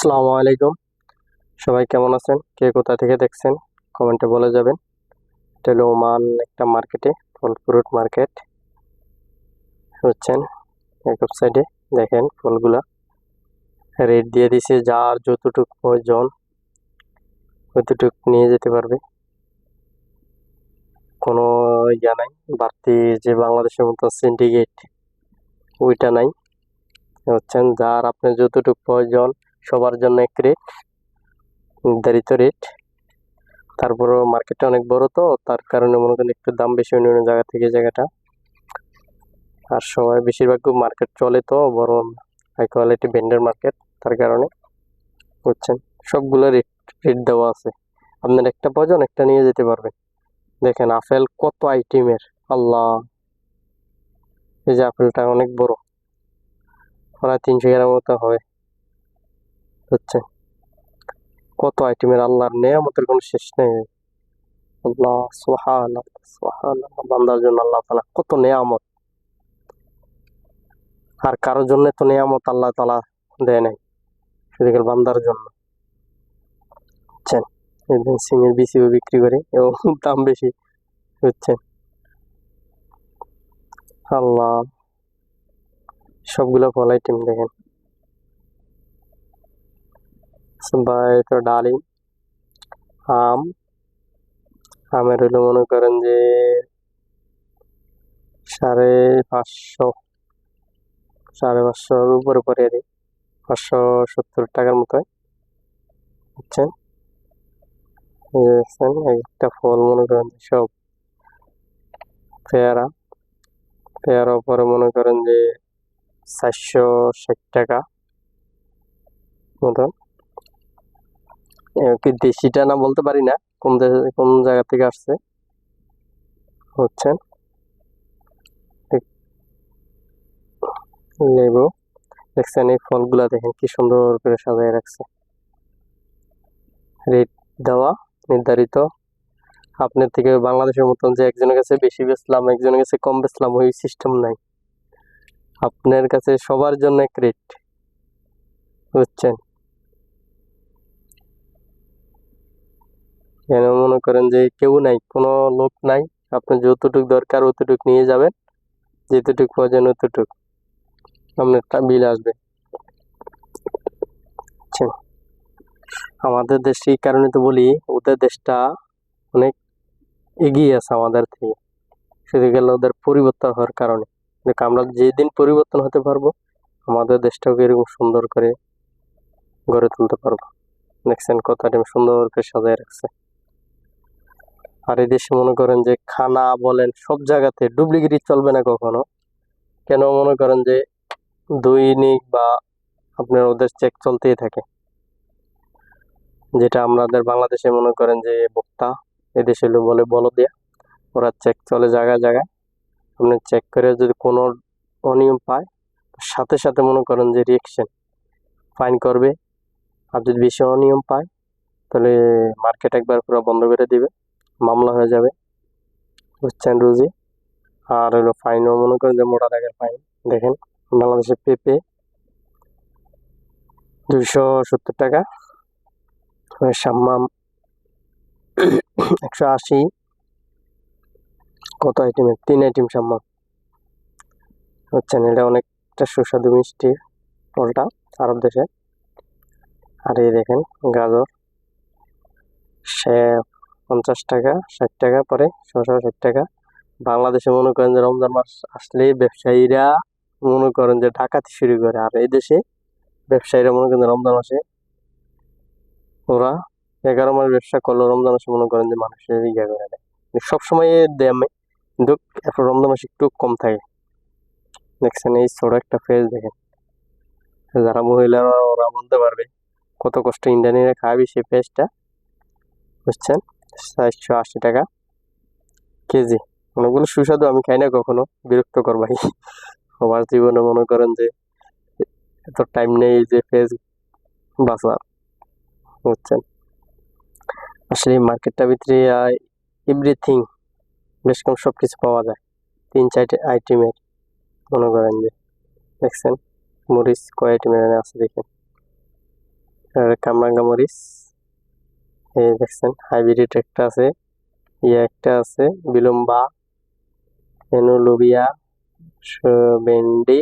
আসসালামু আলাইকুম। সবাই কেমন আছেন? কে কোথা থেকে দেখছেন? কমেন্টে বলে যাবেন। এটা ওমান একটা মার্কেটে ফল ফ্রুট মার্কেট হচ্ছেন এক সাইডে দেখেন ফলগুলা। রেট দিয়ে দিছে যার যতটুক প্রয়োজন, ততটুক নিয়ে যেতে পারবে। কোনো ইয়া নাই, বাড়তি যে বাংলাদেশের মতো সিন্ডিকেট ওইটা নাই। হচ্ছেন যার আপনার যতটুক প্রয়োজন সবার জন্য এক রেট নির্ধারিত রেট তারপরও মার্কেটটা অনেক বড় তো, তার কারণে মনে করেন একটু দাম বেশি অন্য অন্য জায়গা থেকে জায়গাটা। আর সবাই বেশিরভাগ মার্কেট চলে তো বড় হাই কোয়ালিটি ব্র্যান্ডের মার্কেট তার কারণে। বুঝছেন? সবগুলো রেট রেট দেওয়া আছে। আপনার একটা প্রয়োজন, একটা নিয়ে যেতে পারবেন। দেখেন আপেল কত আইটেমের আল্লাহ! এই যে আপেলটা অনেক বড়। প্রায় তিনশো গ্রাম মতো হবে হচ্ছে। কত আইটেমের আল্লাহর নেয়ামতের কোনো শেষ নেই। আল্লাহ সোহান সোহান বান্দার জন্য আল্লাহ তালা কত নেয়ামত। আর কারোর জন্য তো নেয়ামত আল্লাহ তালা দেয় নাই শুধু বান্দার জন্য। বুঝছেন একদিন সিমের বিসিও বিক্রি করে এবং দাম বেশি বুঝছেন আল্লাহ, সবগুলো ফল আইটেম দেখেন। বা তো ডালিম, আম, আমের হইল মনে করেন যে সাড়ে পাঁচশো, সাড়ে পাঁচশোর উপরে পরে পাঁচশো সত্তর টাকার মতো বুঝছেন? একটা ফল মনে করেন সব পেয়ারা পেয়ারা পরে মনে করেন যে চারশো ষাট টাকা মতন। কি দেশিটা না বলতে পারি না, কোন কোন জায়গা থেকে আসছে। হচ্ছেন। লেবু। দেখছেন এই ফলগুলা দেখেন কি সুন্দর করে সাজায় রাখছে। রেট দেওয়া, নির্ধারিত। আপনার থেকে বাংলাদেশের মতন যে একজনের কাছে বেশি বেচলাম, একজনের কাছে কম বেচলাম, ওই সিস্টেম নাই। আপনার কাছে সবার জন্য এক রেট বুঝছেন? কেন মনে করেন যে কেউ নাই, কোনো লোক নাই। আপনি যতটুক দরকার অতটুক নিয়ে যাবেন, যেতটুক প্রয়োজন অতটুক। আপনার বিল আসবে। আচ্ছা। আমাদের দেশ এই কারণে তো বলি, ওদের দেশটা অনেক এগিয়ে আছে আমাদের থেকে। শুধু গেল ওদের পরিবর্তন হওয়ার কারণে। দেখ, আমরা যেদিন পরিবর্তন হতে পারব, আমাদের দেশটাকে এরকম সুন্দর করে গড়ে তুলতে পারব। দেখছেন কতটা সুন্দর করে সাজায় রাখছে। আর এই দেশে মনে করেন যে খানা বলেন, সব জায়গাতে ডুপ্লিকেটই চলবে না কখনো। কেন মনে করেন যে দৈনিক বা আপনার ওদের চেক চলতেই থাকে। যেটা আমাদের বাংলাদেশে মনে করেন যে বক্তা এদেশে বলে বলো দেয়া ওরা চেক চলে জায়গায় জায়গায়। আপনি চেক করে যদি কোনো অনিয়ম পায়, সাথে সাথে মনে করেন যে রিয়েকশন ফাইন করবে। আর যদি বেশি অনিয়ম পায়, তাহলে মার্কেট একবার পুরো বন্ধ করে দিবে। মামলা হয়ে যাবে। বুঝছেন, রুজি? আর হলো ফাইনও মনে করেন যে মোটা টাকার ফাইন দেখেন, বাংলাদেশের পেঁপে দুইশো সত্তর টাকা। সাম্মাম একশো আশি। কত আইটেমের তিন আইটেম সাম্মাম। হচ্ছেন এটা অনেকটা সুস্বাদু, মিষ্টি ফলটা আরব দেশে। আর এই দেখেন, গাজর সে পঞ্চাশ টাকা, ষাট টাকা পরে ছশো ষাট টাকা। বাংলাদেশে মনে করেন যে রমজান মাস আসলে ব্যবসায়ীরা মনে করেন যে ডাকাতি শুরু করে। আর এই দেশে ব্যবসায়ীরা মনে করেন রমজান মাসে ওরা এগারো মাস ব্যবসা করল রমজান মাসে মনে করেন যে মানুষের ইয়া করে দেয়। সবসময় দামে কিন্তু এখন রমজান মাসে একটু কম থাকে। দেখছেন এই ছোট একটা ফেজ দেখেন। যারা মহিলারা, ওরা বলতে পারবে কত কষ্ট ইন্ডিয়ানিরা খাবি সেই ফেজটা বুঝছেন? চারশো আশি টাকা কেজি। অনেকগুলো সুস্বাদু আমি খাই না কখনো, বিরক্ত কর ভাই। আমার জীবনে মনে করেন যে এত টাইম নেই যে ফেস বাঁচার বুঝছেন? আসলে মার্কেটটার ভিতরে এভরিথিং বেশ কম সব কিছু পাওয়া যায়, তিন চারটে আইটেমের, মনে করেন যে। দেখছেন? মরিচ কয় আইটেমের আছে দেখেন। কামরাঙ্গা মরিচ এই দেখছেন হাইব্রিড একটা আছে ইয়ে একটা আছে, বিলম্বা এনু লুবিয়া স- ভেন্ডি,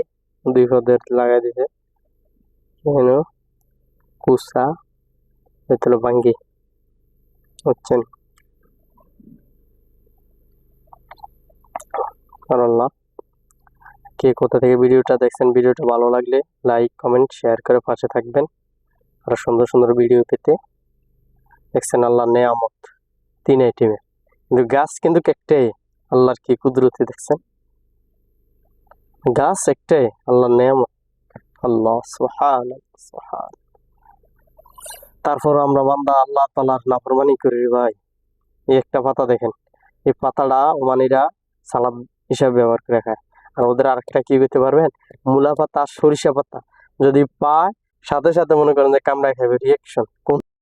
দুই পদের লাগাই দিছে। এনু কুসা এতলো বাঙ্গি, বুঝছেন? করল্লা কে কোথা থেকে ভিডিওটা দেখছেন, ভিডিওটা ভালো লাগলে লাইক, কমেন্ট, শেয়ার করে পাশে থাকবেন। আর সুন্দর সুন্দর ভিডিও পেতে দেখছেন আল্লাহর নেয়ামত তিন আইটেমের কিন্তু গাছ কিন্তু একটাই, আল্লাহর কি কুদরতি দেখছেন? গাছ একটাই, আল্লাহর নেয়ামত। আল্লাহ সুবহান সুবহান। তারপর আমরা বান্দা আল্লাহ তালার নাফরমানি করি ভাই। এই একটা পাতা দেখেন, এই পাতাটা ওমানিরা সালাদ হিসাবে ব্যবহার করে খায়। আর ওদের আরেকটা কি করতে পারবেন? মূলা পাতা সরিষা পাতা। যদি পায়, সাথে সাথে মনে করেন যে কামড়ায় খাবে রিয়েকশন কোন